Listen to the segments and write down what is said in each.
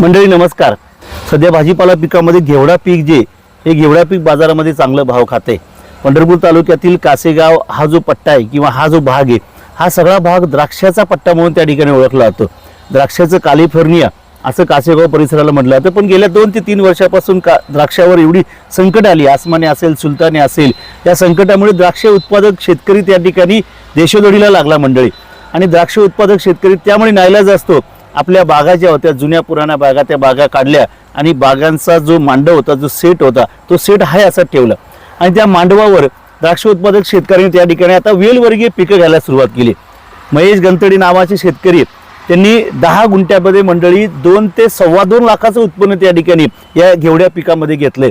मंडळी नमस्कार. सध्या भाजीपाला पिकामध्ये घेवडा पीक जे हे घेवडा पीक बाजारामध्ये चांगलं भाव खाते. पंढरपूर तालुक्यातील कासेगाव हा जो पट्टा आहे किंवा हा जो भाग आहे हा सगळा भाग द्राक्षाचा पट्टा म्हणून त्या ठिकाणी ओळखला जातो. द्राक्षाचं कॅलिफोर्निया असं कासेगाव परिसराला म्हटलं जातं. पण गेल्या दोन ते तीन वर्षापासून का द्राक्षावर एवढी संकट आली. आसमाने असेल सुलताने असेल या संकटामुळे द्राक्ष उत्पादक शेतकरी त्या ठिकाणी देशोधडीला लागला मंडळी. आणि द्राक्ष उत्पादक शेतकरी त्यामुळे नाईलाज असतो. आपल्या बागा ज्या होत्या जुन्या पुराण्या बागा त्या बागा काढल्या आणि बागांचा जो मांडव होता जो सेट होता तो सेट हाय असा ठेवला. आणि त्या मांडवावर द्राक्ष उत्पादक शेतकऱ्यांनी त्या ठिकाणी आता वेलवर्गीय पिकं घ्यायला सुरुवात केली. महेश गंतडी नावाचे शेतकरी त्यांनी दहा गुंठ्यामध्ये मंडळी दोन ते सव्वा दोन लाखाचं उत्पन्न त्या ठिकाणी या घेवड्या पिकामध्ये घेतलंय.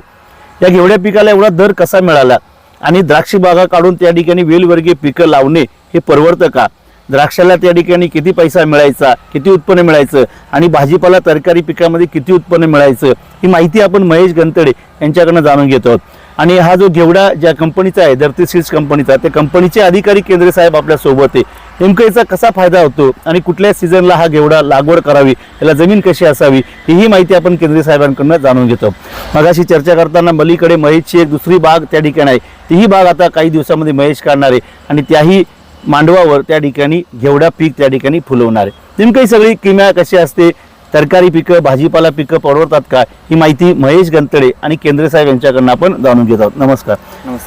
या घेवड्या पिकाला एवढा दर कसा मिळाला? आणि द्राक्ष बागा काढून त्या ठिकाणी वेलवर्गीय पिकं लावणे हे परवडतं का? द्राक्षाला त्या ठिकाणी किती पैसा मिळायचा किती उत्पन्न मिळायचं आणि भाजीपाला तरकारी पिकामध्ये किती उत्पन्न मिळायचं ही माहिती आपण महेश गंतडे यांच्याकडनं जाणून घेतो आहोत. आणि हा जो घेवडा ज्या कंपनीचा आहे धरती सीड्स कंपनीचा त्या कंपनीचे अधिकारी केंद्रे साहेब आपल्यासोबत आहे. नेमकं याचा कसा फायदा होतो आणि कुठल्या सीझनला हा घेवडा लागवड करावी याला जमीन कशी असावी हीही माहिती आपण केंद्रीय साहेबांकडनं जाणून घेतो मगाशी चर्चा करताना मलीकडे महेशची एक दुसरी बाग त्या ठिकाणी आहे. तीही बाग आता काही दिवसामध्ये महेश काढणार आहे आणि त्याही मांडवावर त्या ठिकाणी घेवडा पीक त्या ठिकाणी फुलवणार आहे. नेमकं सगळी किमया कशी असते? तरकारी पिकं भाजीपाला पिकं परवडतात का? ही माहिती महेश गंतडे आणि केंद्रे साहेब यांच्याकडनं आपण जाणून घेत आहोत. नमस्कार.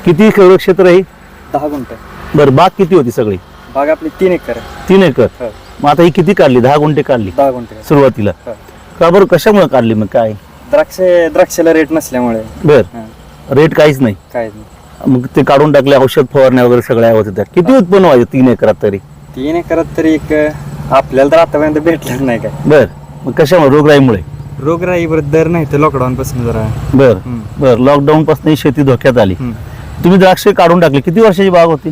किती क्षेत्र आहे? दहा गुंठ. बरं बाग किती होती सगळी? बाग आपली तीन एकर. तीन एकर. हो. मग आता ही किती काढली? दहा गुंठे काढली. दहा गुंठ. सुरुवातीला. हो. का बरं कशामुळे काढली मग? काय? द्राक्ष द्राक्षाला रेट नसल्यामुळे. बर. रेट काहीच नाही. काय नाही. मग ते काढून टाकले औषध फवारण्या वगैरे सगळ्या होत्या त्या. किती उत्पन्न व्हायचं तीन एकरात तरी? तीन एकरात तरी एक आपल्याला तर आतापर्यंत भेटलं नाही काय. बर. मग कशामुळे? रोगराईमुळे? रोगराई बरं दर नाही तर लॉकडाऊन पासून जरा. बर. बर. लॉकडाऊन पासून शेती धोक्यात आली. तुम्ही द्राक्षे काढून टाकली. किती वर्षाची बाग होती?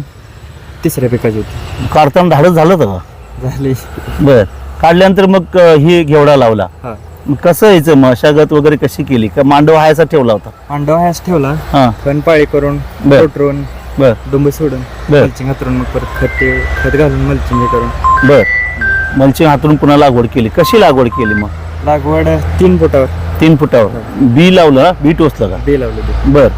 तिसऱ्या पिकाची होती. काढताना धाडच झालं होतं का? झाली. बर. काढल्यानंतर मग अं, ही घेवडा लावला. हा. कसं यायचं? मशागत वगैरे कशी केली? का मांडव हायचा ठेवला होता? अंडा हॅस ठेवला. हा. पण पाळी करून बर. रोटरून बर. डुंब सोडून बर. मल्चिंग हातरून मग परत खत ते खत घालून मल्चिंग हे करून. बर. मलचिंग हातरून पुन्हा लागवड केली. कशी लागवड केली मग? लागवड तीन फुटावर. तीन फुटावर. बी लावलं ना बी टोचलं का? बी लावलं ते बर.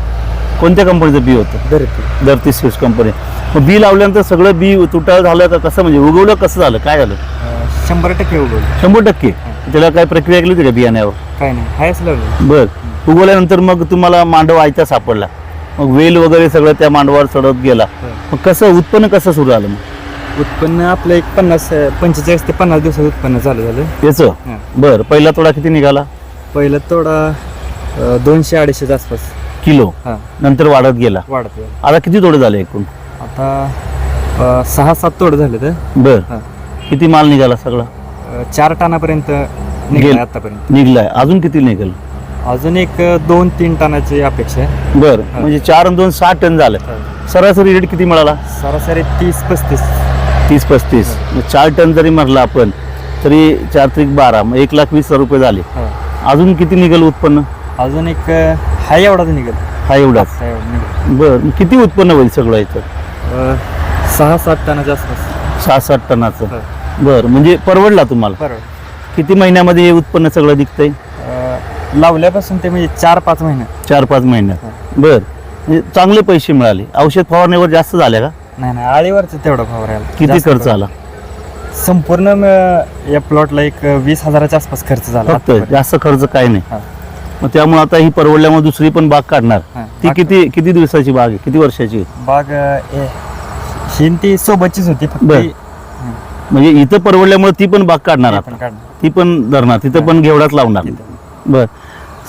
कोणत्या कंपनीचं बी होतं? धरती. धरती स्विच कंपनी. मग बी लावल्यानंतर सगळं बी तुटाळ झालं का कसं? म्हणजे उगवलं कसं झालं? काय झालं? अं, शंभर टक्के उगवलं. शंभर टक्के? त्याला काय प्रक्रिया केली होती का बियाण्यावर? काय नाही हायच बर. उगवल्यानंतर मग तुम्हाला मांडव आयता सापडला. मग वेल वगैरे सगळं त्या मांडवावर चढत गेला. मग कसं उत्पन्न कसं सुरू झालं मग? उत्पन्न आपलं एक पन्नास पंचेचाळीस ते पन्नास दिवसात उत्पन्न चालू झालं. त्याचं हां. बर. पहिला तोडा किती निघाला? पहिलं थोडा अं, दोनशे अडीचशेच्या आसपास. किलो. हां. नंतर वाढत गेला. वाढत गेलं. आता किती तोडे झाले एकूण? आता अं, सहा सात तोड झाले तर बर. हां. किती माल निघाला सगळा? चार टनापर्यंत. निघाला आतापर्यंत. निघलाय. अजून किती निघेल? अजून एक दोन तीन टनाची अपेक्षा आहे. बर. म्हणजे चार आणि दोन सहा टन झालं. सरासरी रेट किती मिळाला? सरासरी तीस पस्तीस. तीस पस्तीस. मग चार टन जरी म्हटलं आपण तरी चार त्रिक बारा मग एक लाख वीस हजार रुपये झाले. अजून किती निघेल उत्पन्न? अजून एक हाय एवढाच निघेल. हा एवढाच. हाय एवढा निघेल. बर. किती उत्पन्न होईल सगळं याचं अं, सहा सात टनाच्या आसपास. सहा सात टनाचं. बर म्हणजे परवडला तुम्हाला? बरोबर किती महिन्यामध्ये हे उत्पन्न सगळं दिखतंय अं, लावल्यापासून ते म्हणजे चार पाच महिने. चार पाच महिन्यात बर म्हणजे चांगले पैसे मिळाले. औषध फवारण्यावर जास्त झाल्या का? नाही नाही आळीवरच तेवढा फवारायला. किती जास्त खर्च फवार- आला? संपूर्ण म, या प्लॉटला एक वीस हजाराच्या आसपास खर्च झाला. फक्त आतापर्यंत. जास्त खर्च काय नाही. हा. मग त्यामुळे आता ही परवडल्यामुळे दुसरी पण बाग काढणार. हा. ती किती किती दिवसाची बाग आहे? किती वर्षाची बाग अ, ए, ही न ती सोबतचीच होती फक्त बर. ती- हं, म्हणजे इथं परवडल्यामुळे ती पण बाग काढणार ती आता पण काढणार. ती पण धरणार तिथं पण घेवडाच लावणार. बर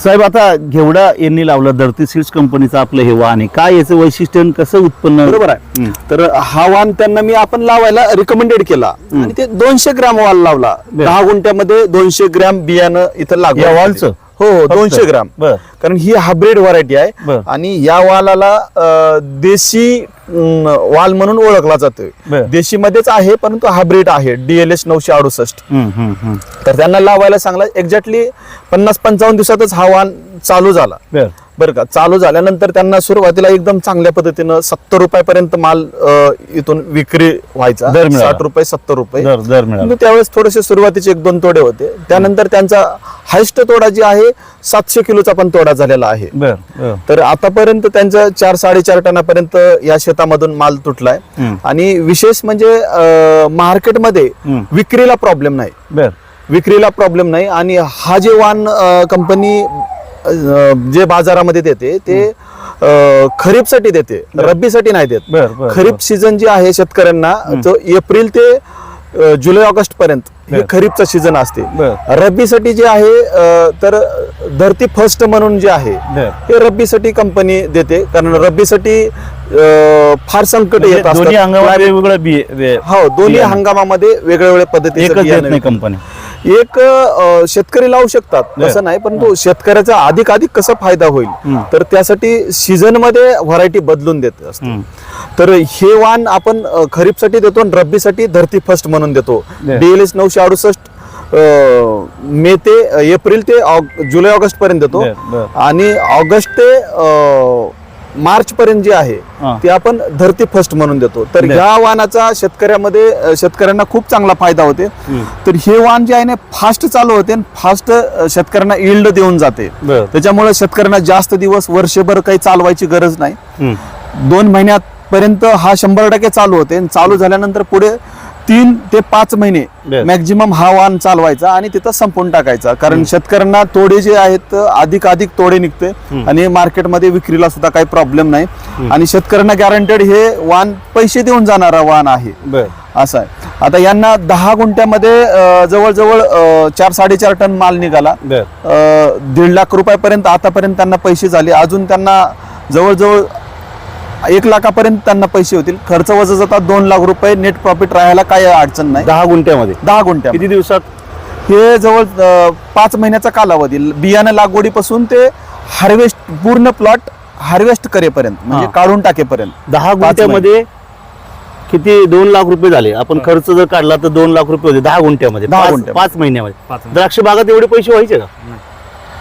साहेब आता घेवडा यांनी लावलं धरती सीड्स कंपनीचं आपलं हे वाहन आहे काय याचं वैशिष्ट्य आणि कसं उत्पन्न बरोबर आहे. तर हा वाण त्यांना मी आपण लावायला रिकमेंडेड केला आणि ते दोनशे ग्रॅम वाल लावला. दहा गुंठ्यामध्ये दोनशे ग्रॅम बियाणं इथं या केली. वालचं? हो फक्त? दोनशे ग्रॅम बर कारण ही हायब्रिड व्हरायटी बर. आहे आणि या वालाला अं, देशी अं, वाल म्हणून ओळखला जातोय बर. देशी मध्येच आहे परंतु हायब्रिड आहे डीएलएस नऊशे अडुसष्ट हम्म, हम्म, हम्म. तर त्यांना लावायला सांगला एक्झॅक्टली पन्नास पंचावन्न दिवसातच हा वाण चालू झाला बर बरं का चालू झाल्यानंतर त्यांना सुरुवातीला एकदम चांगल्या पद्धतीनं सत्तर रुपयापर्यंत माल अं, इथून विक्री व्हायचा. दर मिळाला. साठ रुपये सत्तर रुपये. दर दर मिळाला. म्हणजे त्यावेळेस थोडेसे सुरुवातीचे एक दोन तोडे होते. त्यानंतर त्यांचा हायस्ट तोडा जी आहे सातशे किलोचा पण तोडा झालेला आहे. बर बर. तर आतापर्यंत त्यांचा चार साडेचार टनापर्यंत या शेतामधून माल तुटलाय. हम्म. आणि विशेष म्हणजे अं, मार्केटमध्ये हम्म. विक्रीला प्रॉब्लेम नाही. बर. विक्रीला प्रॉब्लेम नाही. आणि हा जे अं, कंपनी जे बाजारामध्ये देते ते खरीपसाठी देते. रब्बीसाठी नाही देत. खरीप सीझन जे आहे शेतकऱ्यांना तो एप्रिल ते जुलै ऑगस्ट पर्यंत हे. खरीपचा सीझन असते. रब्बीसाठी जे आहे तर धरती फर्स्ट म्हणून जे आहे हे रब्बीसाठी कंपनी देते. कारण रब्बीसाठी फार संकट म्हणजे येत असतात दोन्ही अंगावर Climate- वेगवेगळं बी वे- हो दोन्ही बियाणं. हंगामामध्ये वेगळ्या वेगळ्या एकच देत नाही कंपनी एक अं, शेतकरी लावू शकतात. तसं नाही परंतु शेतकऱ्याचा अधिक अधिक कसा फायदा होईल. तर त्यासाठी सीझनमध्ये व्हरायटी बदलून देत असते. तर हे वाण आपण अं, खरीपसाठी देतो आणि रब्बीसाठी धरती फर्स्ट म्हणून देतो बर. डीएलएस नऊशे अडुसष्ट मे ते एप्रिल ते ऑग- जुलै ऑगस्ट पर्यंत देतो बर, बर. आणि ऑगस्ट ते अं, मार्च पर्यंत जे आहे. ते आपण धरती फर्स्ट म्हणून देतो तर. ह्या वाणाचा शेतकऱ्यामध्ये शेतकऱ्यांना खूप चांगला फायदा होते. तर हे वाण जे आहे ना फास्ट चालू होते फास्ट शेतकऱ्यांना इल्ड देऊन जाते त्याच्यामुळे शेतकऱ्यांना जास्त दिवस वर्षभर काही चालवायची गरज नाही. दोन महिन्यापर्यंत हा शंभर टक्के चालू होते आणि चालू झाल्यानंतर पुढे तीन ते पाच महिने. मॅक्झिमम हा वाण चालवायचा आणि तिथं संपवून टाकायचा. कारण शेतकऱ्यांना तोडे जे आहेत अधिक अधिक तोडे निघते. आणि मार्केटमध्ये विक्रीला सुद्धा काही प्रॉब्लेम नाही. आणि शेतकऱ्यांना गॅरंटेड हे वाण पैसे देऊन जाणारा वाण आहे. बर. असं आहे. आता यांना दहा गुंठ्यामध्ये जवळजवळ चार साडेचार टन माल निघाला. दीड लाख रुपयापर्यंत आतापर्यंत त्यांना पैसे झाले. अजून त्यांना जवळजवळ एक लाखापर्यंत त्यांना पैसे होतील. खर्च वजा जातात दोन लाख रुपये नेट प्रॉफिट राहायला काही अडचण नाही. दहा गुंठ्यामध्ये. दहा गुंठ्या किती दिवसात? हे जवळ अं, पाच महिन्याचा कालावधी. बियाणं लागवडीपासून ते हार्वेस्ट पूर्ण प्लॉट हार्वेस्ट करेपर्यंत म्हणजे हा. काढून टाकेपर्यंत. दहा पाच गुंठ्यामध्ये किती? दोन लाख रुपये झाले. आपण खर्च जर काढला तर दोन लाख रुपये होते. दहा गुंठ्यामध्ये. दहा पाच- गुंठ्यामध्ये. पाच महिन्यामध्ये. द्राक्ष बागात एवढे पैसे व्हायचे का?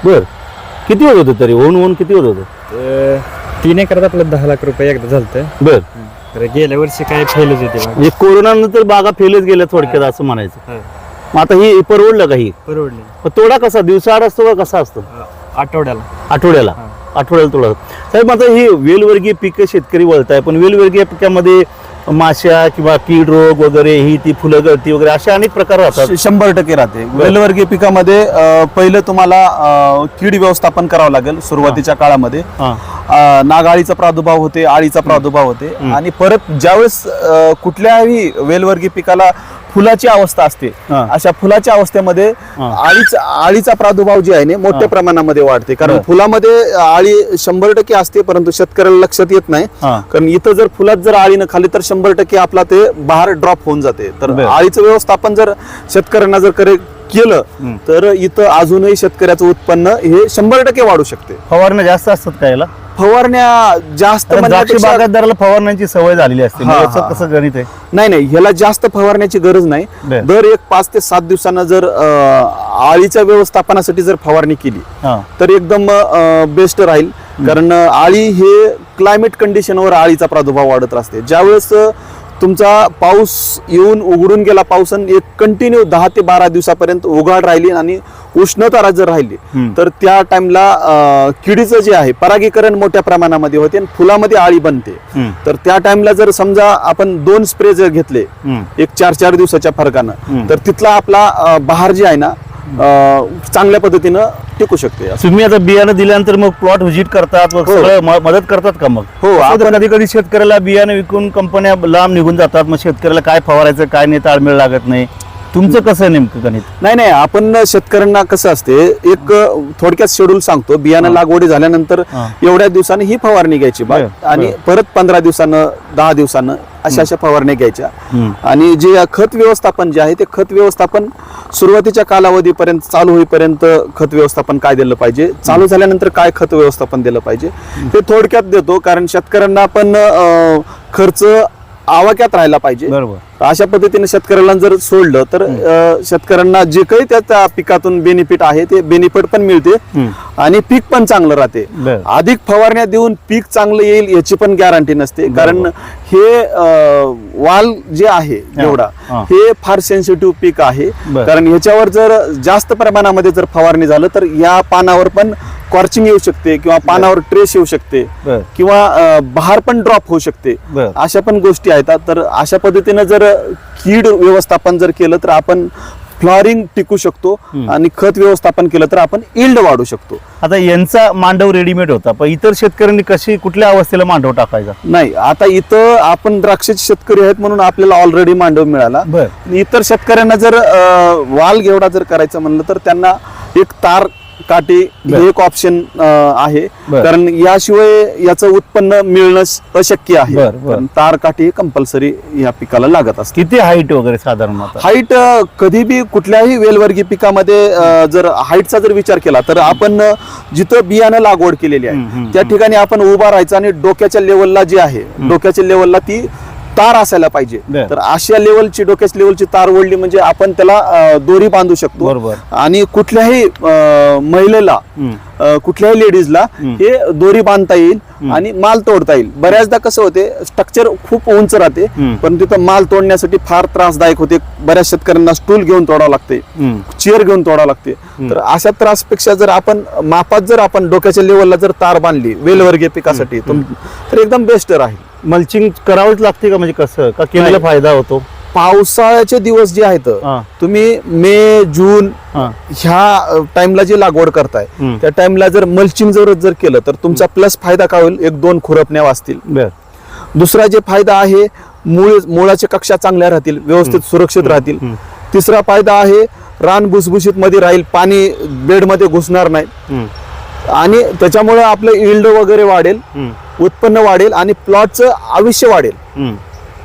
बर. किती होत होते तरी? होऊन होऊन किती होत होते? तीन एकरात आपलं दहा लाख रुपये एकदा झालतं. बर. तर गेल्या वर्षी काय फेलच होते म्हणजे कोरोना नंतर बागा फेलच गेल्या थोडक्यात असं म्हणायचं. हा. मग आता ही परवडलं का ही? परवडले. मग तोडा कसा? दिवसाआड असतो का कसा असतो? अं, आठवड्याला. आठवड्याला. आठवड्याला तोडा. साहेब आता ही वेलवर्गीय पिकं शेतकरी वळताय पण वेलवर्गीय पिकामध्ये माश्या किंवा कीड रोग वगैरे ही ती फुलं गळती वगैरे असे अनेक प्रकार राहतात. श- शंभर टक्के राहते. वेलवर्गीय पिकामध्ये अं, पहिलं तुम्हाला अं, कीड व्यवस्थापन करावं लागेल सुरुवातीच्या काळामध्ये. हा. अं, नागाळीचा प्रादुर्भाव होते आळीचा प्रादुर्भाव होते. आणि परत ज्यावेळेस अं, कुठल्याही वेलवर्गीय पिकाला फुलाची अवस्था असते हा. अशा फुलाच्या अवस्थेमध्ये हा. आळीचा आळीचा प्रादुर्भाव जे आहे ना मोठ्या प्रमाणामध्ये वाढते कारण. फुलामध्ये आळी शंभर टक्के असते परंतु शेतकऱ्याला लक्षात येत नाही हा. कारण इथं जर फुलात जर आळी न खाली तर शंभर टक्के आपला ते बहार ड्रॉप होऊन जाते तर बरं. आळीचं व्यवस्थापन जर शेतकऱ्यांना जर करे केलं. तर इथं अजूनही शेतकऱ्याचं उत्पन्न हे शंभर टक्के वाढू शकते फवारण्या जास्त असतात का याला फवारण्या जास्त कारण द्राक्ष म्हणण्यापेक्षा- बागायतदाराला फवारण्याची सवय झालेली असते. हा, याचं हा. कसं गणित आहे? नाही नाही ह्याला जास्त फवारण्याची गरज नाही. बर. दर एक पाच ते सात दिवसानं जर अं, आळीच्या व्यवस्थापनासाठी जर फवारणी केली हा. तर एकदम बेस्ट राहील. कारण अं, आळी हे क्लायमेट कंडिशनवर आळीचा प्रादुर्भाव वाढत असते ज्यावेळेस अं, तुमचा पाऊस येऊन उघडून गेला पाऊस आणि एक कंटिन्यू दहा ते बारा दिवसापर्यंत उघाड राहिली आणि उष्णता जर राहिली. तर त्या टाइमला किडीचं जे आहे परागीकरण मोठ्या प्रमाणामध्ये होते आणि फुलामध्ये आळी बनते. तर त्या टाइमला जर समजा आपण दोन स्प्रे जर घेतले. एक चार चार दिवसाच्या फरकानं. तर तिथला आपला बहार जे आहे ना चांगल्या पद्धतीनं टिकू शकते तुम्ही आता बियाणं दिल्यानंतर मग प्लॉट व्हिजिट करतात मग हो. सगळं म- मदत करतात का मग? हो, आपण- कधी कधी शेतकऱ्याला बियाणं विकून कंपन्या लांब निघून जातात मग शेतकऱ्याला काय फवारायचं काय नाही ताळमेळ लागत नाही. तुमचं कसं आहे नेमकं गणित? नाही नाही आपण शेतकऱ्यांना कसं असते एक थोडक्यात शेड्यूल सांगतो. बियाणं लागवडी झाल्यानंतर हा. एवढ्या दिवसांनी ही फवारणी घ्यायची. बा बरं, आणि. परत पंधरा दिवसानं दहा दिवसानं अशा अशा फवारण्या घ्यायच्या. आणि जे खत व्यवस्थापन जे आहे ते खत व्यवस्थापन सुरुवातीच्या कालावधीपर्यंत चालू होईपर्यंत खत व्यवस्थापन काय दिलं पाहिजे. चालू झाल्यानंतर काय खत व्यवस्थापन दिलं पाहिजे? ते थोडक्यात देतो कारण शेतकऱ्यांना पण अं, खर्च आवाक्यात राहायला पाहिजे बरोबर अशा पद्धतीने शेतकऱ्याला जर सोडलं तर अ, शेतकऱ्यांना जे काही त्या त्या पिकातून बेनिफिट आहे ते बेनिफिट पण मिळते. आणि पीक पण चांगलं राहते बरं. अधिक फवारण्या देऊन पीक चांगलं येईल याची पण गॅरंटी नसते कारण हे अ, वाल जे आहे जेवढा हा. हे फार सेन्सिटिव्ह पीक आहे बरं. कारण ह्याच्यावर जर जास्त प्रमाणामध्ये जर फवारणी झालं तर या पानावर पण कॉर्चिंग येऊ शकते किंवा पानावर ट्रेस येऊ शकते. किंवा बहार पण ड्रॉप होऊ शकते. अशा पण गोष्टी आहेत. तर अशा पद्धतीनं जर कीड व्यवस्थापन जर केलं तर आपण फ्लॉरिंग टिकू शकतो आणि खत व्यवस्थापन केलं तर आपण इल्ड वाढू शकतो. आता यांचा मांडव रेडीमेड होता पण इतर शेतकऱ्यांनी कशी कुठल्या अवस्थेला मांडव टाकायचा? नाही आता इथं आपण द्राक्षाचे शेतकरी आहेत म्हणून आपल्याला ऑलरेडी मांडव मिळाला. इतर शेतकऱ्यांना जर वाल घेवडा जर करायचं म्हणलं तर त्यांना एक तार काठी बर. हे एक ऑप्शन आहे. कारण याशिवाय याचं उत्पन्न मिळणं अशक्य आहे. कारण तार काठी कंपल्सरी या पिकाला लागत असते किती हाईट वगैरे साधारण हाईट कधी बी कुठल्याही वेलवर्गीय पिकामध्ये जर हाईटचा जर विचार केला तर आपण जिथं बियाणं लागवड केलेली आहे त्या ठिकाणी आपण उभा राहायचं आणि डोक्याच्या लेवलला जी आहे डोक्याच्या लेवलला ती तार असायला पाहिजे बर. तर अशा लेवलची डोक्याच्या लेवलची तार ओढली म्हणजे आपण त्याला अ, दोरी बांधू शकतो बरोबर. आणि कुठल्याही अ, महिलेला हम्म. अ, कुठल्याही लेडीजला. हे दोरी बांधता येईल आणि माल तोडता येईल बऱ्याचदा कसं होते स्ट्रक्चर खूप उंच राहते हम्म. पण तिथं माल तोडण्यासाठी फार त्रासदायक होते बऱ्याच शेतकऱ्यांना स्टूल घेऊन तोडावं लागते हम्म. चेअर घेऊन तोडावं लागते तर अशा त्रासपेक्षा जर आपण मापात जर आपण डोक्याच्या लेवलला जर तार बांधली वेलवर्गीय पिकासाठी तुम- तर एकदम बेस्ट राहील मल्चिंग करावंच लागते का म्हणजे कसं का केलेला नाही. फायदा होतो पावसाळ्याचे दिवस जे आहेत हा. तुम्ही मे जून हा. ह्या टाइमला जी लागवड करताय हम्म. त्या टाइमला जर मल्चिंग जर जर केलं तर तुमचा प्लस फायदा काय होईल एक दोन खुरपण्या वाचतील बर दुसरा जे फायदा आहे मूळ मुळाच्या कक्षा चांगल्या राहतील व्यवस्थित सुरक्षित राहतील हम्म. तिसरा फायदा आहे रान भुसभुशीत मध्ये राहील पाणी बेडमध्ये घुसणार नाही हम्म. आणि त्याच्यामुळे आपलं इल्ड वगैरे वाढेल हम्म. उत्पन्न वाढेल आणि प्लॉटचं आयुष्य वाढेल.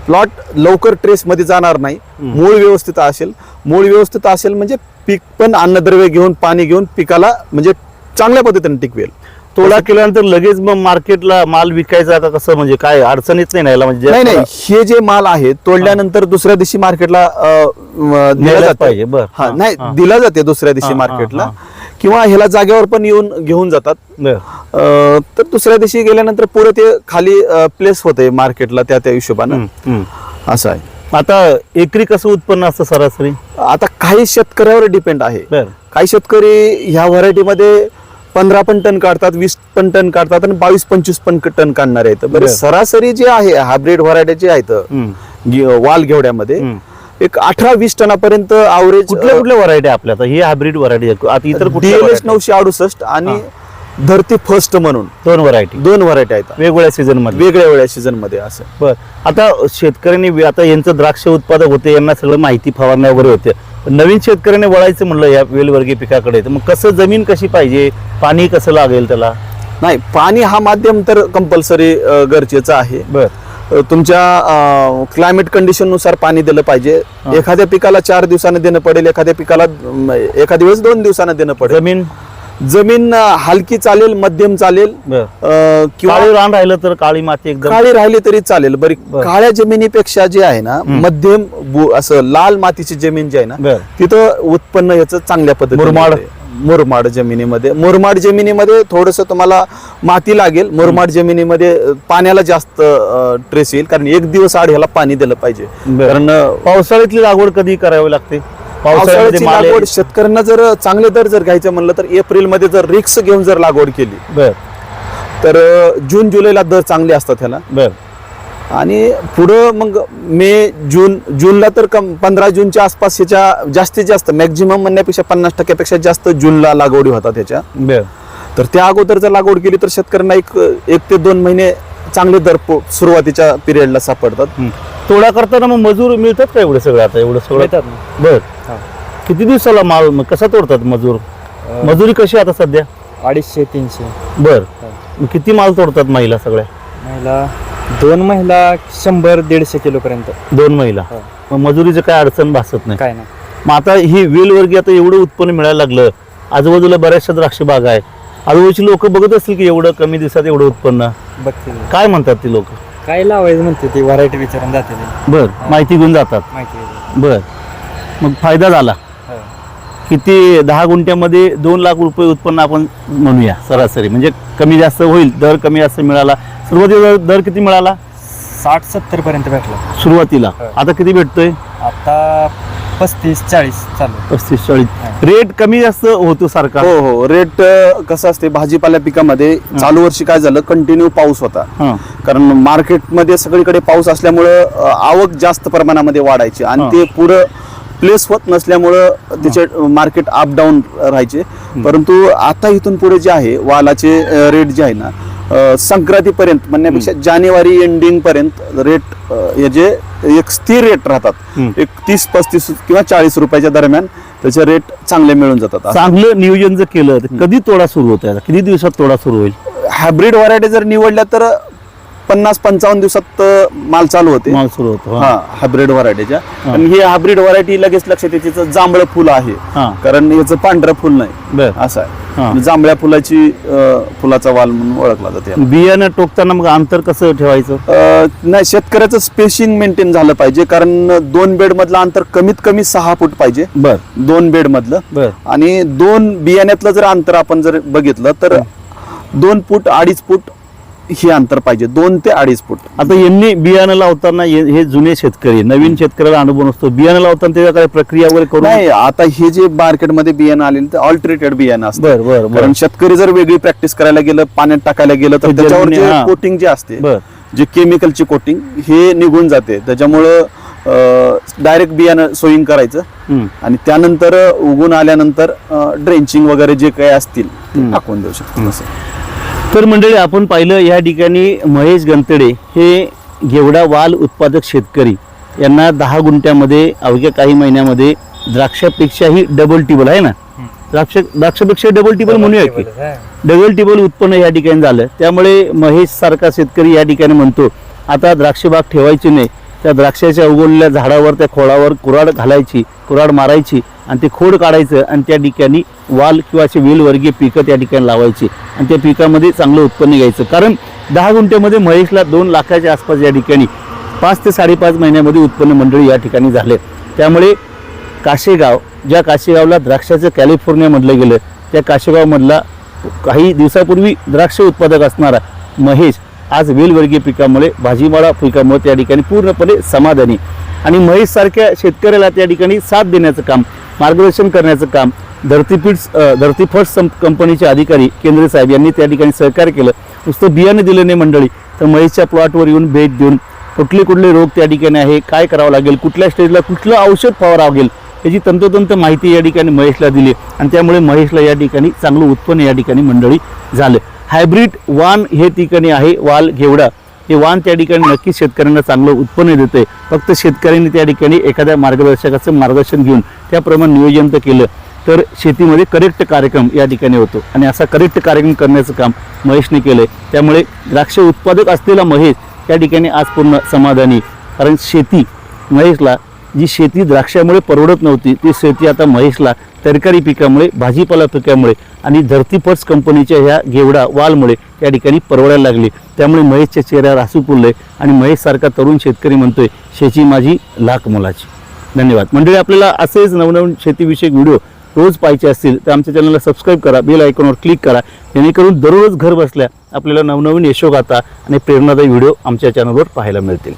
प्लॉट लवकर ट्रेस मध्ये जाणार नाही. मूळ व्यवस्थित असेल. मूळ व्यवस्थित असेल म्हणजे पीक पण अन्नद्रव्य घेऊन पाणी घेऊन पिकाला म्हणजे चांगल्या पद्धतीने टिकवेल. तोडा केल्यानंतर लगेच मग मार्केटला माल विकायचा का कसं म्हणजे काय अडचण येत नाही म्हणजे नाही नाही हे जे माल आहे तोडल्यानंतर दुसऱ्या दिवशी मार्केटला दिला जाते पाहिजे, बरं. हा नाही. दिला जाते दुसऱ्या दिवशी मार्केटला. किंवा ह्याला जागेवर पण येऊन घेऊन जातात. तर दुसऱ्या दिवशी गेल्यानंतर पुढे ते खाली प्लेस होते मार्केटला त्या त्या हिशोबानं. असं आहे. आता एकरी कसं उत्पन्न असतं सरासरी? आता काही शेतकऱ्यावर डिपेंड आहे. काही शेतकरी ह्या व्हरायटीमध्ये पंधरा पण टन काढतात वीस पण टन काढतात आणि बावीस पंचवीस पण टन काढणारे आहेत बरे. सरासरी जे आहे हायब्रिड व्हरायटी जे आहेत वाल घेवड्यामध्ये. एक अठरा वीस टनापर्यंत आवरेज कुठल्या कुठल्या व्हरायटी आपल्या ही हायब्रिड व्हरायटी आता इतर? नऊशे अडुसष्ट आणि धरती फर्स्ट म्हणून. दोन व्हरायटी दोन व्हरायटी आहेत. वेगवेगळ्या सीझनमध्ये. वेगळ्या वेगळ्या सीझनमध्ये असं. बर. आता शेतकऱ्यांनी आता यांचं द्राक्ष उत्पादक होते यांना सगळं माहिती फवारण्या वगैरे होते. नवीन शेतकऱ्याने वळायचं म्हणलं या वेलवर्गीय पिकाकडे. तर मग कसं जमीन कशी पाहिजे? पाणी कसं लागेल त्याला? नाही पाणी हा माध्यम तर कंपल्सरी गरजेचं आहे. बर. तुमच्या क्लायमेट कंडिशननुसार पाणी दिलं पाहिजे. एखाद्या पिकाला चार दिवसानं देणं पडेल एखाद्या पिकाला एखाद्या वेळेस दोन दिवसानं देणं पडेल. जमीन? जमीन हलकी चालेल मध्यम चालेल किंवा रान राहिलं तर काळी माती एकदम काळी राहिली तरी चालेल. बरी. काळ्या जमिनीपेक्षा जे आहे ना मध्यम असं लाल मातीची जमीन जी आहे ना तिथं उत्पन्न याचं चांगल्या पद्धतीने मुरमाड. मुरमाड जमिनीमध्ये. मुरमाड जमिनीमध्ये थोडस तुम्हाला माती लागेल. मुरमाड जमिनीमध्ये पाण्याला जास्त ट्रेस येईल. कारण एक दिवस आड ह्याला पाणी दिलं पाहिजे. कारण पावसाळ्यातली लागवड कधी करावी लागते? पावसाळ्याची माल लागवड शेतकऱ्यांना जर चांगले दर जर घ्यायचं म्हणलं तर एप्रिलमध्ये जर रिक्स घेऊन जर लागवड केली बर. तर जून जुलैला दर चांगले असतात ह्याला. बर. आणि पुढं मग मे जून जूनला तर कम पंधरा जूनच्या आसपास ह्याच्या जास्तीत जास्त मॅक्झिमम म्हणण्यापेक्षा पन्नास टक्क्यापेक्षा जास्त जूनला लागवडी होतात ह्याच्या. बर. तर त्या अगोदर जर लागवड केली तर शेतकऱ्यांना एक एक ते दोन महिने चांगले दर पो- सुरुवातीच्या पिरियडला सापडतात. तोडा करताना मग मजूर मिळतात का एवढं सगळं आता? एवढं सगळं? बर. किती दिवसाला माल मग कसा तोडतात मजूर? मजुरी कशी आता सध्या? अडीचशे तीनशे. बर. मग किती माल तोडतात महिला सगळ्या? महिला दोन महिला शंभर दीडशे किलो पर्यंत. दोन महिला. हो. मग मजुरीचं काय अडचण भासत नाही. काय नाही. मग आता ही वेलवर्गीय आता एवढं उत्पन्न मिळायला लागलं. आजूबाजूला बऱ्याचशा द्राक्ष बाग आहे आजूबाजूची लोक बघत असतील की एवढं कमी दिवसात एवढं उत्पन्न. बघते काय म्हणतात ती लोक? काय लावायचं म्हणते ती व्हरायटी विचारून जाते ते. बर. माहिती घेऊन जातात. माहिती आहे. बर. मग फायदा झाला. किती दहा गुंठ्यामध्ये दोन लाख रुपये उत्पन्न आपण म्हणूया सरासरी. म्हणजे कमी जास्त होईल दर कमी जास्त मिळाला. सुरुवातीला दर किती मिळाला? साठ सत्तर पर्यंत भेटला. सुरुवातीला. हो. आता किती भेटतोय? आता पस्तीस चाळीस चालू. पस्तीस चाळीस. रेट कमी जास्त होतो सारखा हो हो. रेट कसं असते भाजीपाल्या पिकामध्ये चालू वर्षी काय झालं कंटिन्यू पाऊस होता. हा. कारण मार्केटमध्ये सगळीकडे पाऊस असल्यामुळं अ, आवक जास्त प्रमाणामध्ये वाढायची. आणि हा. ते पुरं प्लेस होत नसल्यामुळं त्याचे मार्केट अप डाऊन राहायचे. परंतु आता इथून पुढे जे आहे वालाचे रेट जे आहे ना संक्रांतीपर्यंत म्हणण्यापेक्षा जानेवारी एंडिंग पर्यंत रेट याचे एक स्थिर रेट राहतात. एक तीस पस्तीस किंवा चाळीस रुपयाच्या दरम्यान त्याचे रेट चांगले मिळून जातात. चांगलं नियोजन जर केलं तर कधी तोडा सुरू होतो? किती दिवसात तोडा सुरू होईल? हायब्रिड व्हरायटी जर निवडल्या तर पन्नास पंचावन्न दिवसात माल चालू होते. माल सुरू होतो हा. हा हायब्रिड व्हरायटीच्या आणि ही. हायब्रिड व्हरायटी लगेच लक्षात येते तिचं जांभळं फुल आहे. हा. कारण याचं पांढरं फुल नाही. बर. असं हा. आहे जांभळ्या फुलाची अं, फुलाचा वाल म्हणून ओळखला जाते बियाणं टोकताना मग अंतर कसं ठेवायचं? अं, नाही शेतकऱ्याचं स्पेसिंग मेंटेन झालं पाहिजे. कारण दोन बेड मधलं अंतर कमीत कमी सहा फूट पाहिजे. बर. दोन बेड मधलं. बर. आणि दोन बियाण्यातलं जर अंतर आपण जर बघितलं तर दोन फूट अडीच फूट हे अंतर पाहिजे. दोन ते अडीच फूट. आता यांनी बियाणं लावताना हे जुने शेतकरी नवीन शेतकऱ्याला अनुभव नसतो. बियाणं लावताना त्याच्या काय प्रक्रिया वगैरे करून नाही आता हे जे मार्केटमध्ये बियाणं आलेलं ते ऑल्टरेटेड बियाणं असतं कारण शेतकरी जर वेगळी प्रॅक्टिस करायला गेलं पाण्यात टाकायला गेलं तर त्याच्यावर. कोटिंग जे असते जे केमिकलची कोटिंग हे निघून जाते. त्याच्यामुळं डायरेक्ट बियाणं सोईंग करायचं. आणि त्यानंतर उगून आल्यानंतर ड्रेंचिंग वगैरे जे काही असतील. टाकून देऊ शकतो. तर मंडळी आपण पाहिलं या ठिकाणी महेश गंतडे हे घेवडा वाल उत्पादक शेतकरी. यांना दहा गुंठ्यामध्ये अवघ्या काही महिन्यामध्ये द्राक्षापेक्षाही डबल टिबल आहे ना? द्राक्ष द्राक्षापेक्षा डबल टिबल म्हणूया की. डबल टिबल उत्पन्न या ठिकाणी झालं. त्यामुळे महेश सारखा शेतकरी या ठिकाणी म्हणतो आता द्राक्ष बाग ठेवायची नाही. त्या द्राक्षाच्या उगवलेल्या झाडावर त्या खोडावर कुराड घालायची कुराड मारायची आणि ते खोड काढायचं आणि त्या ठिकाणी वाल किंवा असे वेलवर्गीय पिकं त्या ठिकाणी लावायची आणि त्या पिकामध्ये चांगलं उत्पन्न घ्यायचं. कारण दहा गुंठ्यामध्ये महेशला दोन लाखाच्या आसपास या ठिकाणी पाच ते साडेपाच महिन्यामध्ये उत्पन्न मंडळी या ठिकाणी झाले. त्यामुळे काशेगाव ज्या काशेगावला द्राक्षाचं कॅलिफोर्निया म्हटलं गेलं त्या काशेगावमधला काही दिवसापूर्वी द्राक्ष उत्पादक असणारा महेश आज वेलवर्गीय पिकामुळे भाजीमाळा पिकामुळे त्या ठिकाणी पूर्णपणे समाधानी. आणि महेशसारख्या शेतकऱ्याला त्या ठिकाणी साथ देण्याचं काम मार्गदर्शन करण्याचं काम धरतीपीठ धरती धरतीफट संप कंपनीचे अधिकारी केंद्रे साहेब यांनी त्या ठिकाणी सहकार्य केलं. नुसतं बियाणं दिलं नाही मंडळी तर महेशच्या प्लॉटवर येऊन भेट देऊन कुठले कुठले रोग त्या ठिकाणी आहे काय करावं लागेल कुठल्या स्टेजला कुठलं औषध फवारावं लागेल याची तंतोतंत माहिती या ठिकाणी महेशला दिली आणि त्यामुळे महेशला या ठिकाणी चांगलं उत्पन्न या ठिकाणी मंडळी झालं. हायब्रिड वान हे ठिकाणी आहे वाल घेवडा. हे वाण त्या ठिकाणी नक्कीच शेतकऱ्यांना चांगलं उत्पन्न देते फक्त शेतकऱ्यांनी त्या ठिकाणी एखाद्या मार्गदर्शकाचं मार्गदर्शन घेऊन त्याप्रमाणे नियोजन तर केलं तर शेतीमध्ये करेक्ट कार्यक्रम या ठिकाणी होतो. आणि असा करेक्ट कार्यक्रम करण्याचं काम महेशने केलंय. त्यामुळे द्राक्ष उत्पादक असलेला महेश त्या ठिकाणी आज पूर्ण समाधानी. कारण शेती महेशला जी शेती द्राक्षामुळे परवडत नव्हती ती शेती आता महेशला तरकारी पिकामुळे भाजीपाला पिकामुळे आणि धरतीफट्स कंपनीच्या ह्या घेवडा वालमुळे त्या ठिकाणी परवडायला लागली. त्यामुळे महेशच्या चेहऱ्यावर हसू आहे आणि महेशसारखा तरुण शेतकरी म्हणतोय शेती माझी लाख मोलाची. धन्यवाद. मंडळी आपल्याला असेच नवनवीन शेतीविषयक व्हिडिओ रोज पाहिजे असतील तर आमच्या चॅनलला सबस्क्राईब करा बेल आयकॉनवर क्लिक करा जेणेकरून दररोज घर बसल्या आपल्याला नवनवीन यशोगाथा आणि प्रेरणादायी व्हिडिओ आमच्या चॅनलवर पाहायला मिळतील.